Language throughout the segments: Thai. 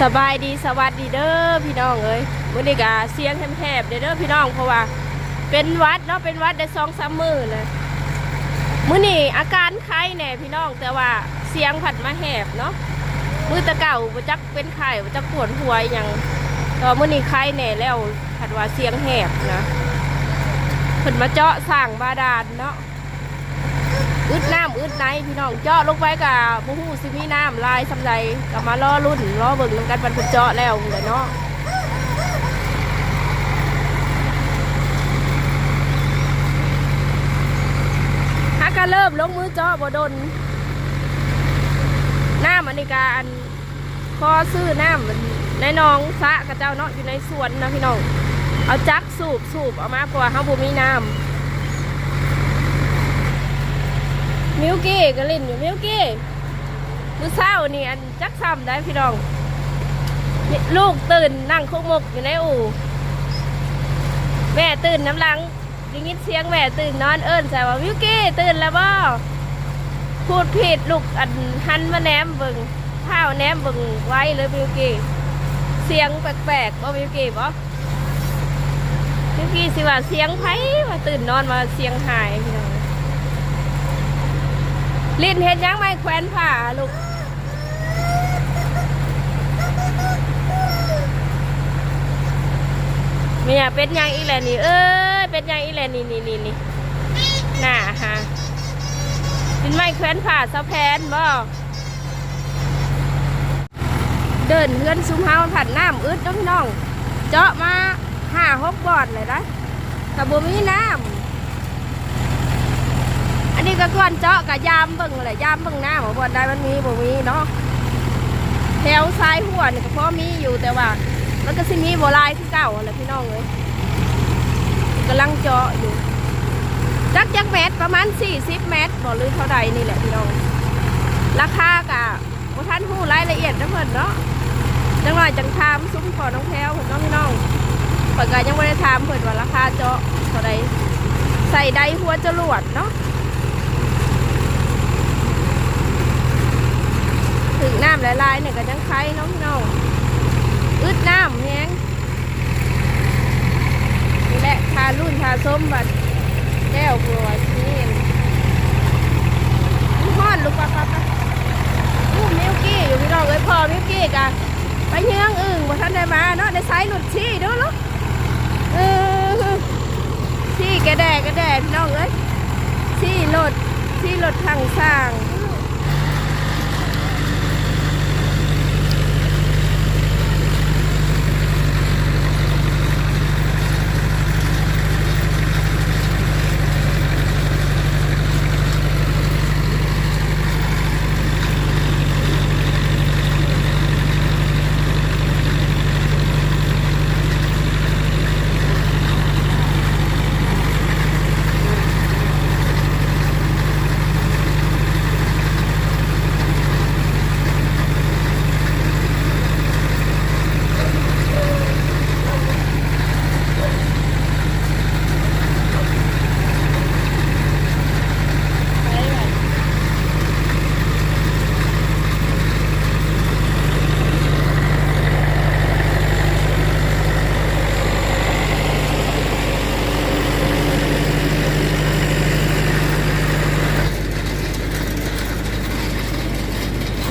สบายดีสวัสดีเด้อพี่น้องเอ้ยมื้อนี้ก็เสียงแหบๆเด้อเด้อพี่น้องเพราะว่า เป็นวัดเนาะเป็นวัดได้สองสามมื้อเลยมื้อนี้อาการไข้แน่พี่น้องแต่ว่าเสียงผัดมาแหบเนาะมื้อตะเก่าบ่จักเป็นไข้บ่จักปวดหัวอหยังต่ว่ามื้อนี้ไข้แน่แล้วผัดว่าเสียงแหบนะเพิ่นมาเจาะสร้างบาดาลเนาะ อึดน้ำอึดไหนพี่น้องเจาะลงไปกับบุหูซิมีน้ำลายสำไรก็มาล่อรุ่นล่อเบิ่งนำกันบรรพเจาะแล้วเลยเนาะฮักก็เริ่มลงมือเจาะบ่ดนน้ำอันนี้การพอซื้อน้ำมันในหนองสะกับเจ้าเนาะอยู่ในสวนนะพี่น้อง เอาจักสูบสูบเอามาเพราะว่าเฮาบ่มีน้ำ มิวกี้ก็เล่นอยู่มิวกี้มือเศร้านี่อันจักซ้ำได้พี่น้องลูกตื่นนั่งคุกมกอยู่ในอู่แม่ตื่นน้ำลังได้ยินเสียงแม่ตื่นนอนเอิ้นใส่ว่ามิวกี้ตื่นแล้วบ่พูดผิดลูกอันหันมาแนมบิ่งข้าวแนมบิ่งไว้เลยมิวกี้เสียงแปลกๆบ่มิวกี้บ่มิวกี้สิว่าเสียงไผว่าตื่นนอนมาเสียงหายพี่น้อง ลิ้นเห็นยังไหมแควนผ่าลูกเมียเป็นยังอีแหลนี่ เอ้ยเป็นยังอีแหลนี่นี่นี่นี่น่าฮะลิ้นไม้แควนผ่าสะแพนบ่เดินเฮือนซุ้มเฮาผัดน้ำอึดน้องพี่น้อง เจาะมาห้าหกบอดเลยนะแต่บ่มีน้ำ นนี้ก็ก่อนเจาะกับยามเบิ่งแหละยามเบิ่งหน้าหมอบอลได้มันมีบ่มีเนาะแถวซ้ายหัวนี่ก็พอมีอยู่แต่ว่า มันก็สิมีบ่หลายคือเก่าแหละพี่น้องเลยกำลังเจาะอยู่จักจักเมตรประมาณ 40 เมตรบ่หรือเท่าใดนี่แหละพี่น้อง ราคากะบ่ทันฮู้รายละเอียดนะเพิ่นเนาะจังหน่อยจังถามซุ้มขอน้องแพรวเพิ่นเนาะพี่น้องเพิ่นก็ยังบ่ได้ถามเพิ่นว่าราคาเจาะเท่าใดใส่ใดหัวจรวดเนาะ ถึงน้ำหลายๆเนี่ยก็ยังไข่น้องพี่น้องอึดน้ำแห้งนี่แหละทารุ่นทาส้มบัดแก้วกลัวนี่ห้อนลูกปะปะปะลูกมิวกี้อยู่พี่น้องเอ้ยพอมิวกี้กะไปเยื้องอึ่งบ่ทันได้มาเนาะได้ไซส์หลุดชี้ดูลูกเออชี้กระแดกกระแดกพี่น้องเอ้ยชี้รถชี้รถทางสร้าง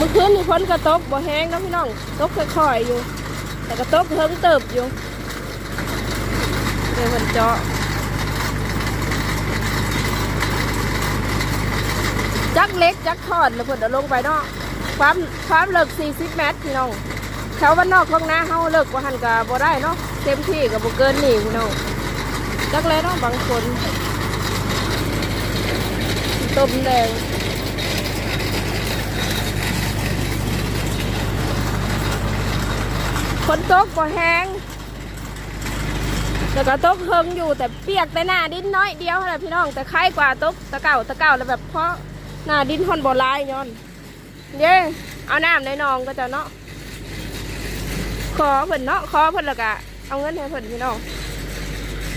เมื่อคื นมีคนกระตกบ่แห้งนะพี่น้องตกค่อยๆอยู่ แต่กระตกเพิ่งเติบอยู่เดี๋ยวมันเจาะจักเล็กจักทอดแล้วเพิ่นเอาลงไปเนาะความความเลิก40เมตรพี่น้องแถววันนอกของหน้าเฮาเลิกว่าหันก็บ่ได้เนาะเต็มที่ก็บ่เกินนี่พี่น้องจักเลยเนาะบางคนต้มแดง ฝนตกก็แห้งแต่ก็ตกเฮิงอยู่แต่เปียกแต่หน้าดินน้อยเดียวแหละพี่น้องแต่คล้ายกว่าตกตะเก่าตะเก่าแล้วแบบเพราะหน้าดินทนบ่ลายย้อนเย้เอาน้ำในนองก็จะเนาะขอเพิ่นเนาะขอเพิ่นล้วก็เอาเงินให้เพิ่นพี่น้อง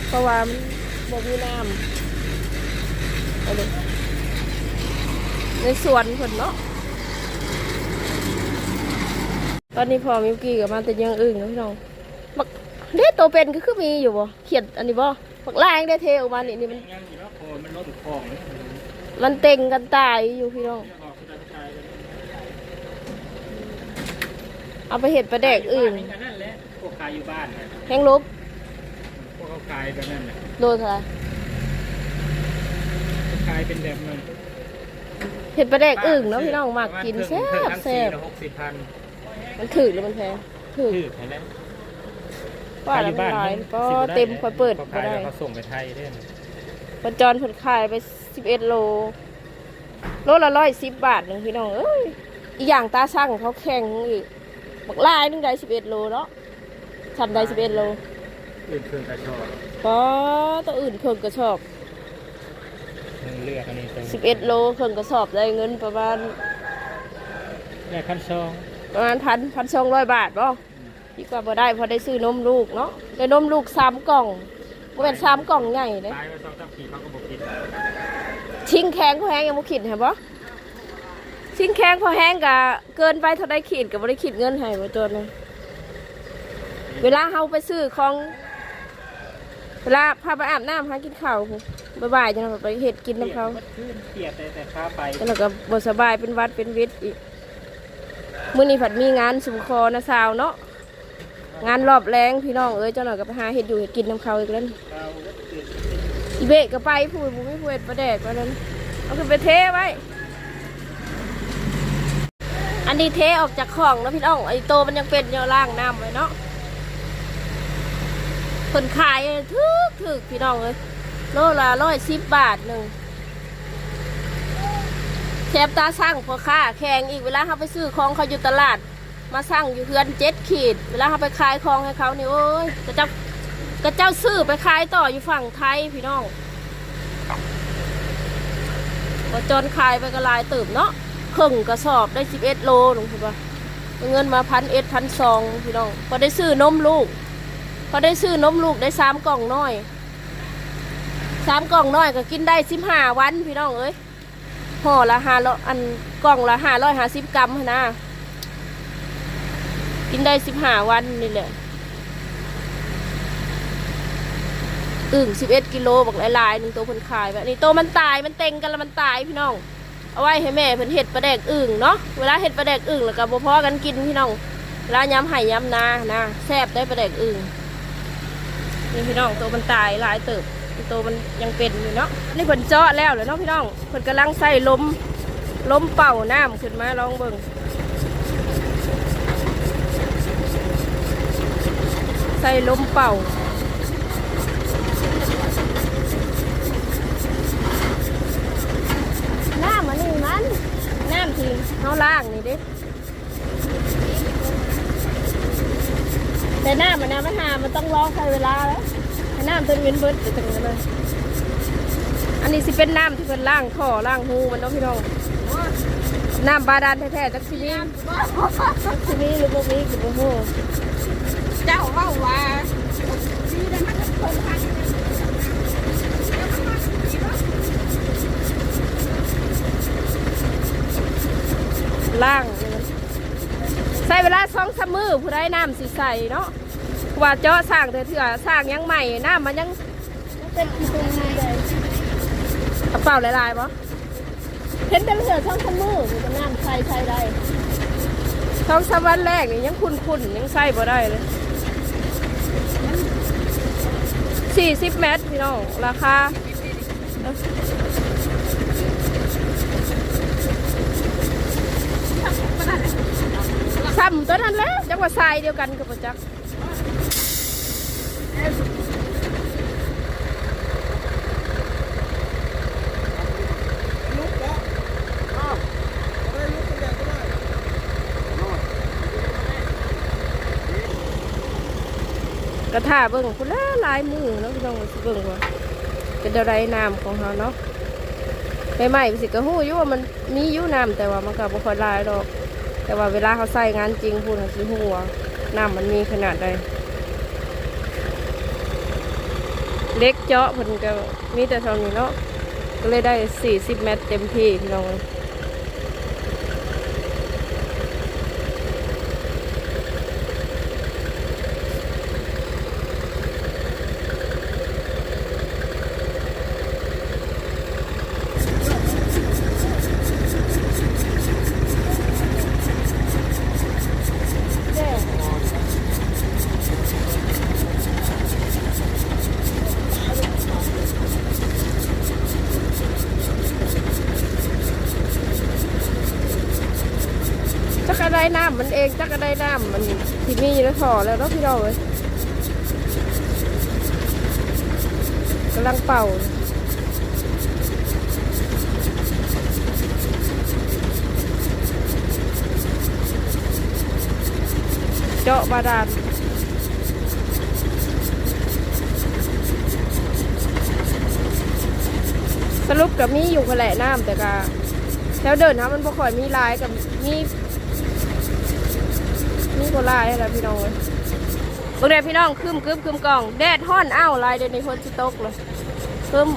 เพราะว่ามันบ่มีน้ำในสวนเพิ่นเนาะ ตอนนี้พอมิวกี้กับมาแต่ยังอึ่งนะพี่น้องบักเด็ตัวเป็นก็คือมีอยู่บ่เขียดอันนี้บ่บักแรงได้เทออกมานี่นี่มันยังอยู่แล้วพอมันลดของมันเต็งกันตายอยู่พี่น้อง เอาไปเห็ดปลาแดกอึ่งบ้านนั่นแหละพวกขายอยู่บ้านแห้งลบพวกเขาขายแบบนั้นแหละโดนอะไรขายเป็นแบบนั้นเห็ดปลาแดกอึ่งเนาะพี่น้องมากกินแซ่บแซ่บหกสิบพัน มันถือหรือมันแพงถือถือเห็นไหมว่าแล้วมันหลายก็เต็มคอยเปิดเขาก็ขายได้แล้วเขาส่งไปไทยด้วยปัจจรผลขายไปสิบเอ็ดโล โลละร้อยสิบบาทหนึ่งพี่น้องเอ้ยอีกอย่างตาช่างเขาแข่งอีกบักลายนึงได้สิบเอ็ดโลเนาะฉันได้สิบเอ็ดโล อื่นเครื่องกระชอกก็ตัวอื่นเครื่องกระสอบหนึ่งเลือกอันนี้ตรงสิบเอ็ดโลเครื่องกระสอบได้เงินประมาณแรกขั้นซอง ประมาณพันพันสองร้อยบาทบ่ดีกว่าบ่ได้เพอได้ซื้อนมลูกเนาะได้นมลูกสามกล่องบ่เป็นสามกล่องใหญ่เลยตายไปสองสามปีเขาก็บอกกินชิงแข็งพอแห้งยังบ่คิดเห็นบ่ชิงแข็งพอแห้งกะเกินไปเท่าได้ขีดก็บ่ได้คิดเงินให้บ่จนเลยเวลาเฮาไปซื้อของเวลาพาไปอาบน้ำหากินข้าวพุ่นบ่ายๆจังไปเฮ็ดกินน้ำเขาขึ้นเปียกแต่แต่ข้าไปแล้วก็บ่สบายเป็นหวัดเป็นวิตอีก มื้อนี้ผัดมีงานสุมคอนะสาวเนาะงานรอบแรงพี่น้องเอ้ยเจ้าหน่อยก็ไปหาเฮ็ดอยู่เฮ็ดกินน้ำเขาอีกแล้วเราก็ตื่นอีเบะก็ไปพูดบุไม่พูดประแดกวันนั้นเอาขึ้นไปเทไว้ อันนี้เทออกจากของแล้วพี่น้องไอ้โตมันยังเป็นยู่ล่างน้ำไว้เนาะคนขายทึกถึกพี่น้องเลยโลละร้อยสิบบาทหนึ่ง แถบตาสั่งพอค้าแข่งอีกเวลาเขาไปซื้อของเขาอยู่ตลาด มาสั่งอยู่เพื่อนเจ็ดขีด เวลาเขาไปขายของให้เขานี่โอ้ยกระเจ้ากระเจ้าซื้อไปขายต่ออยู่ฝั่งไทยพี่น้องก็จนขายไปก็ลายเติบเนาะครึ่งกระสอบได้สิบเอ็ดโลหลวงพี่ว่าเอาเงินมาพันเอ็ดพันสองพี่น้องพอได้ซื้อนมลูกพอได้ซื้อนมลูกได้สามกล่องน้อยสามกล่องน้อยก็กินได้สิบห้าวันพี่น้องเอ้ย ห่อละห้าร้อยอันกล่องละห้าร้อยห้าสิบกรัมนะ กินได้สิบห้าวันนี่แหละอึ่งสิบเอ็ดกิโลบอกหลายๆหนึ่งตัวเพิ่นขายแบบนี้ตัวมันตายมันเต็งกันแล้วมันตายพี่น้อง เอาไว้ให้แม่เพิ่นเห็ดปลาแดกอึ่งเนาะเวลาเห็ดปลาแดกอึ่งแล้วก็บ่พอกันกินพี่น้องเวลาย้ำไห่ย้ำนานะแซ่บได้ปลาแดกอึ่งนี่พี่น้องตัวมันตายหลายเติบ ตัวมันยังเป็นอยู่เนาะนี่เพิ่นเจาะแล้วเหรอเนาะพี่น้องเพิ่นกำลังใส่ลมลมเป่าน้ำขึ้นมาลองเบิ่งใส่ลมเป่าน้ำมันนี่มันน้ำทีเขาล่างนี่ด้แต่หน้ำมันน้ำมันหามันต้องรอใช้เวลาแล้ว น้ำจนเวียนเบิดไปถึงนั้นเลยอันนี้สิเป็นน้ำที่เป็นล่างท่อล่างหูมันเนาะพี่น้องน้ำบาดาลแท้ๆจักสิมีจักสิมีหรือบ่มีคือบ่ฮู้เจ้าเว่าว่าดีนะมันจะคนพันล่าง ใส่เวลาสองสามมือผู้ใดน้ำสิใส่เนาะ ว่าเจาะสร้างแต่เถื่อสร้างยังใหม่น้ำมันยังยังเป็นอีตรงนี้เลยกระเป๋าหลายๆปะเห็นแต่เถื่อช่องสามมือมันน้ำใส่ใส่ได้ช่องสามวันแรกนี่ยังคุ้นๆยังใส่บ่ได้เลยสี่สิบเมตรพี่น้องราคาซ้ำตัวนั้นแหล้วจังหวัดทรายเดียวกันกับประจักษ์ กระถาเบิ่งคุณละลายมือเนาะพี่น้องสิเบิ่งว่าเป็นดาไรน้ำของเขาเนาะใหม่ๆสิกระหู้อยู่ว่ามันมีอยู่น้ำแต่ว่ามันก็บ่ค่อยลายดอก แต่ว่าเวลาเขาใส่งานจริงพูดเขาสิหัวน้ำมันมีขนาดใด เล็กเจาะเพิ่นก็มีแต่เท่านี้เนาะก็เลยได้ 40 เมตรเต็มที่พี่น้อง ได้น้ำมันเองจักก็ได้น้ำมันที่มีอยู่ในท่อแล้วเนาะพี่น้องเอ้ยกำลังเป่าเจาะบาดาลสรุปกับมีอยู่แหละน้ำแต่ก็แถวเดินนะมันบ่ค่อยมีลายกับมี มีคนลายอะไรพี่น้องเลยบางแดดพี่น้องคืมคืมคืมกล่อง แดดห้อนอ้าวลายเดนในคนสิตกเลยคืม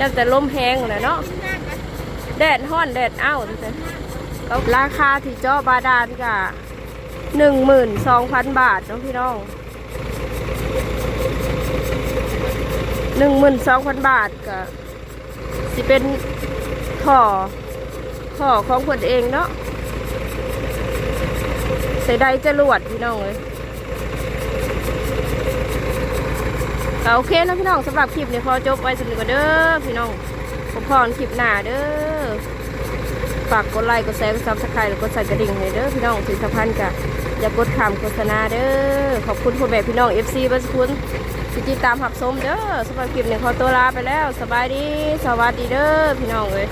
ยังแต่ลมแห้งแหละเนาะ แดดห้อนแดดอ้าวนี่แล้วราคาที่เจาะบาดาลกะหนึ่งหมื่นสองพันบาทเนาะพี่น้องหนึ่งหมื่นสองพันบาทกะสิเป็นท่อท่อของคนเองเนาะ ใส่ได้จรวดพี่น้องเลยก็โอเคนะพี่น้องสำหรับคลิปนี้ขอจบไว้สำหรับนเด้อพี่น้องผมพรคลิปหน้าเด้อฝากกดไลค์กดแชร์กดซับสไครต์แล้วกดใส่กระดิ่งให้เด้อพี่น้องสิ่งสำคัญกะอย่ากดขามโฆษณาเด้อขอบคุณพ่อแม่พี่น้อง FC บัสคุณที่ติดตามหับชมเด้อสำหรับคลิปนี้ขอตัวลาไปแล้ว สบายดี สวัสดีเด้อพี่น้องเอ้ย